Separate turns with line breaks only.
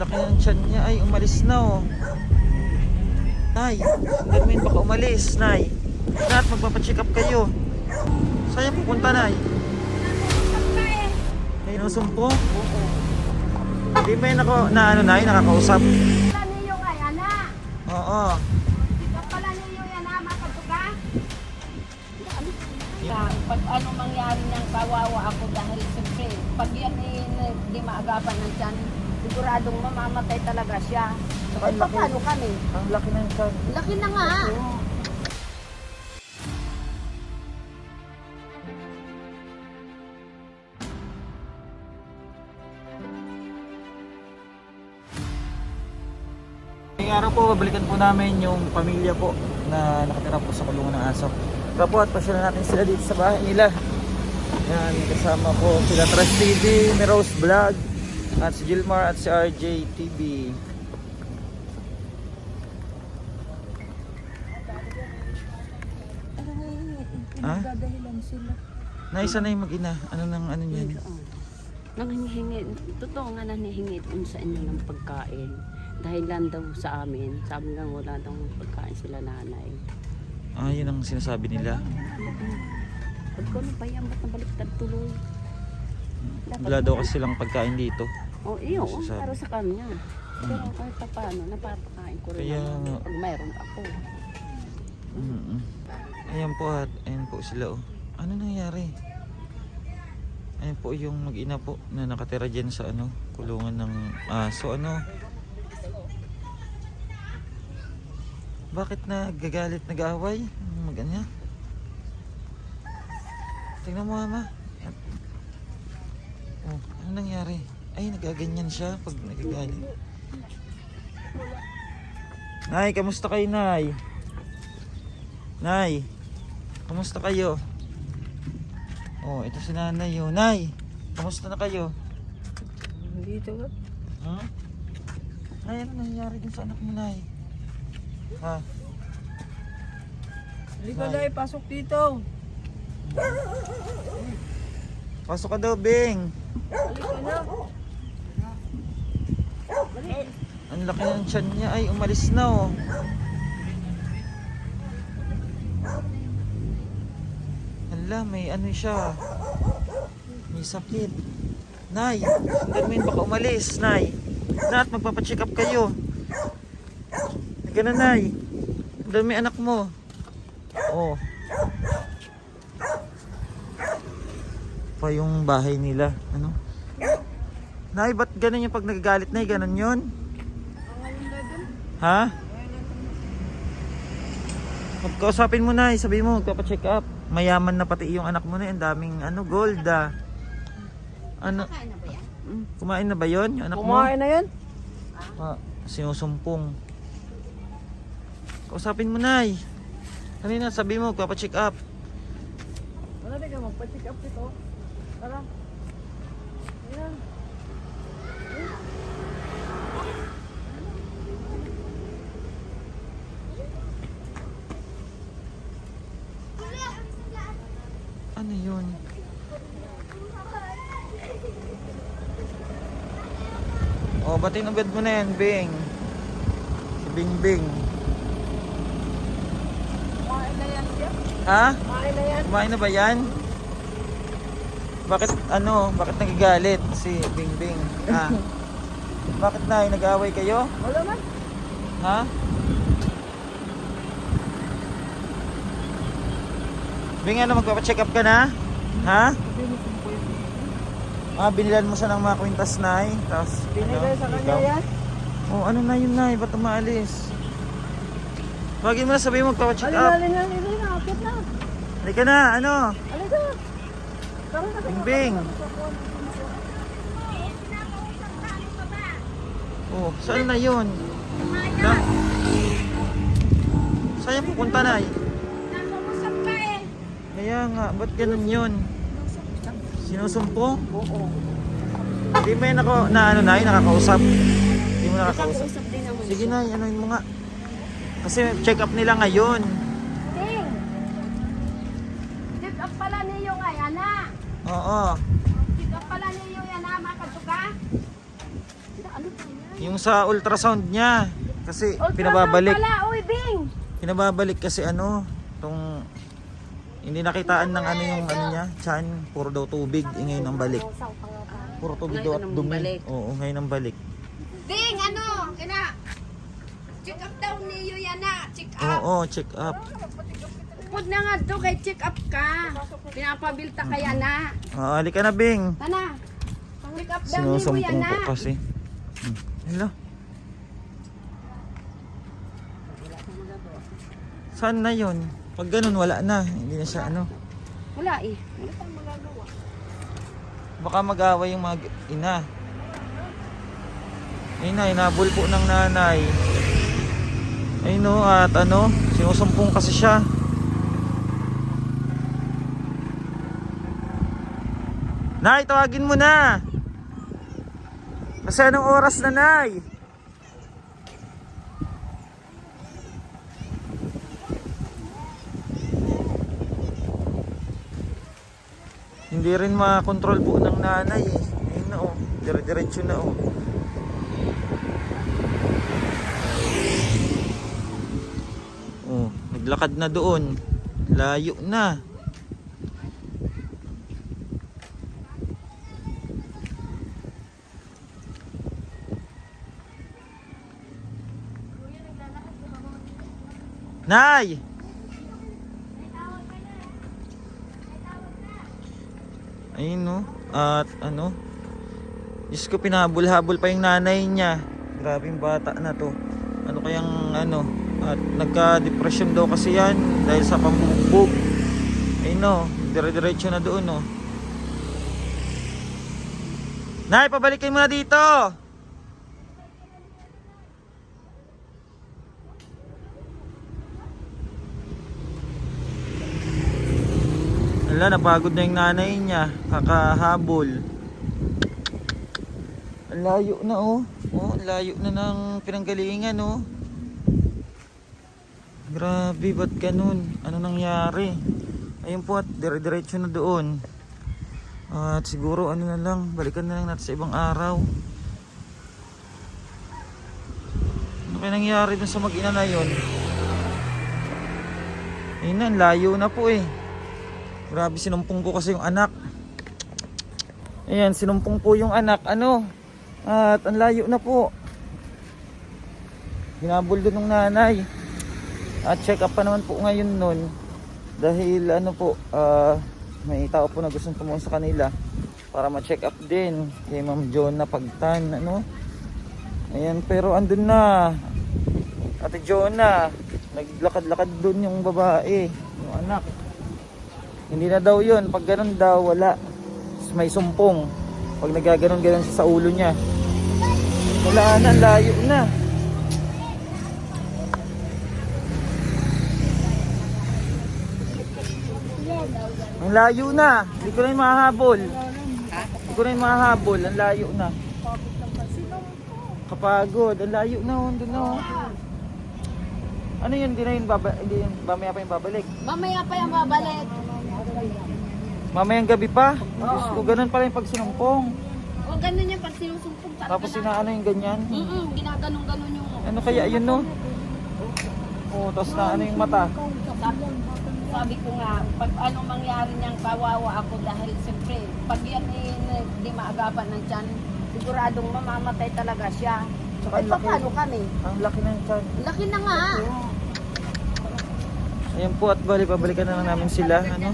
laki ng tiyan niya. Ay, umalis na oh. Nay, sundan mo yun baka umalis, Nay. Lahat magpapacheck up kayo. Saan pupunta, Nay? May nusumpo? Hindi mo yun ako, na ano, Nay, nakakausap?
Pala niyo nga yan na.
Oo.
Pala niyo yan na, makaduga. Yan, pag ano mangyari ng kawawa ako dahil siyempre, pag yan eh, di maagapan ng tiyan, siguradong mamamatay talaga siya.
Saka
Eh,
laki.
paano kami?
Ang laki ng tiyan.
Laki na nga.
Ngayong araw po, babalikan po namin yung pamilya po na nakatira po sa kulungan ng aso. Kaya po at pasyalan natin sila dito sa bahay nila. Yan, kasama po sila Trash TV, may Rose Vlog, at si Gilmar at si RJ TV. Ha?
Sila.
Naisa na yung mag-ina. Ano nang ano yan?
Nanghihingi, totoo nga nanghihingi sa inyo ng pagkain. Dahil lang daw sa amin, sabi nga wala daw pagkain sila nanay.
Ah, yun ang sinasabi nila.
Pag ko ano pa yan, ba't nabaliktad tuloy?
Wala daw kasi silang pagkain dito.
O, oh, iyo,
Sasabi.
para sa kanya. Pero kahit pa paano, napapakain ko rin
Kaya
naman pag mayroon ako.
Mm Ayan po at ayan po sila oh. Ano nangyari? Ayan po yung mag-ina po na nakatira dyan sa ano, kulungan ng aso. Ano? Bakit nagagalit, nag-aaway? Mag-anya? Tingnan mo ama. Oh, ano nangyari? Ay, nagaganyan siya pag nagagalit. Nay, kamusta kayo, Nay? Nay, kamusta kayo? Oh, ito si nanay yun. Nay, kamusta na kayo?
Dito ba?
Ha? Nay, ano nangyari dun sa anak mo, Nay? Ha?
Halika
Nay.
na, pasok dito.
Pasok ka daw, Bing.
Halika na.
Ang laki ng tiyan niya. Ay, umalis na, oh. Hala, may ano siya. May sakit. Nay, sundan mo yun baka umalis, Nay. Lahat magpapacheck up kayo. Halika na, Nay. Sundan mo anak mo. Oh. Pa yung bahay nila. Ano? Nay, ba't ganun yung pag nagagalit, Nay? Ganun yun? Ha? Magkausapin mo na, sabihin mo, magpapacheck up. Mayaman na pati yung anak mo na, ang daming ano, gold ah. Ano,
na
kumain na ba yon yung anak mo?
na yan?
Ah, sinusumpong. Kausapin mo na Kanina sabi mo, magpapacheck up.
Wala ka magpa-check up dito. Tara. Ayan.
Ano yun? Oh, ba't inugad mo na yan, Bing? Si Bing Bing.
Kumain na yan siya.
Ha?
Kumain na yan.
Kumain na ba yan? Bakit ano, bakit nagagalit si Bing Bing? Ha? Bakit na, nag-away kayo?
Wala man.
Ha? Bing, ano, magpapacheck up ka na? Ha? Ah, binilan mo siya ng mga kwintas, Nay. Tapos,
Binigay sa kanya
ikaw?
yan.
Oh, ano na yun, Nay? Ba't umaalis? Bagay mo na sabihin mo, magpapacheck
Alin na,
up.
alin na, alin na. Akit na.
Halika na, ano?
Alin na. Tara na.
Bing Bing. Oh, saan na yun? Na? Saan yung pupunta,
ka eh.
Kaya nga, ba't ganun yun? Sinusumpong?
Oo.
Hindi mo yun ako, na ano, Nay, nakakausap? Hindi mo nakakausap?
Nakakausap din naman
Sige. Nay, ano mo nga? Kasi check up nila ngayon.
Ting! Check up pala niyo nga yan na.
Oo.
Check up pala niyo yan na. Ano pa yan?
Yung sa ultrasound niya. Kasi
Ultrasound
pinababalik.
pala, uy, Bing!
Pinababalik kasi ano, hindi nakitaan ng ano yung ano niya, chan, puro daw tubig, eh, ngayon ang balik. Puro tubig daw at dumi.
balik.
Oo, ngayon ang balik.
Ding, ano? Kina, check up daw niyo yan na. Check up.
Oo, check up.
Pud na nga to, kay check up ka. Pinapabilta kaya na.
Ah, halika na, Bing.
Tana, check up daw niyo yan
Sinusumpong
na.
po kasi. Hmm. Hello. Saan na yun? Pag ganun, wala na. Hindi na siya ano.
Wala eh. Wala pang magagawa.
Baka mag-away yung mga ina. Ayun na, inabol po ng nanay. Ayun no, at ano, sinusumpong kasi siya. Nay, tawagin mo na! Kasi anong oras na, Nay? Hindi rin makontrol po ng nanay eh. Ayun na oh, dire-diretso na oh. Oh, naglakad na doon. Layo na. Nay! Ayun no. At ano? Diyos ko pinahabol-habol pa yung nanay niya. Grabe bata na to. Ano kayang ano? At nagka-depression daw kasi yan dahil sa pambugbog. Ayun no. Dire-diretso na doon no. Nay, pabalikin mo na dito! Wala, napagod na yung nanay niya. Kakahabol. Ang layo na oh. Oh, ang layo na ng pinanggalingan oh. Grabe, ba't ganun? Ano nangyari? Ayun po at dire-diretso na doon. At siguro ano na lang, balikan na lang natin sa ibang araw. Ano kaya nangyari dun sa mag-ina na yun? Ayun na, layo na po eh. Grabe, sinumpong ko kasi yung anak. Ayan, sinumpong po yung anak. Ano? At ang layo na po. Hinabol doon ng nanay. At check up pa naman po ngayon nun. Dahil ano po, ah, may tao po na gustong tumuon sa kanila para ma-check up din kay Ma'am John na pagtan, ano? Ayan, pero andun na. Ate Jonah, naglakad-lakad doon yung babae, yung anak. Hindi na daw yun. Pag ganun daw, wala. May sumpong. Pag nagaganon-ganon siya sa ulo niya. Wala na, layo na. Ang layo na. Hindi ko na yung mahahabol. Hindi ko na yung mahahabol. Ang layo na. Kapagod. Ang layo na. oh. Doon na. oh. Ano yun? Hindi na yun baba, hindi yun, mamaya pa yung babalik.
Mamaya pa yung babalik.
Mamayang gabi pa? Diyos ko, ganun pala yung pag sinumpong.
O ganun yan pag sinusumpong talaga
Tapos
na.
sinaano yung ganyan.
Mm-mm, ginaganon-ganon yung...
Ano kaya yun no? Oo, tapos na ano yung mata.
Sabi, ko nga, pag anong mangyari niyang kawawa ako dahil siyempre, pag yan eh, di maagapan ng tiyan, siguradong mamamatay talaga siya.
Tsaka
Eh,
ang laki.
paano kami?
Ang laki ng tiyan.
Laki na nga.
Ayan po at bali, pabalikan na lang namin sila. Ano?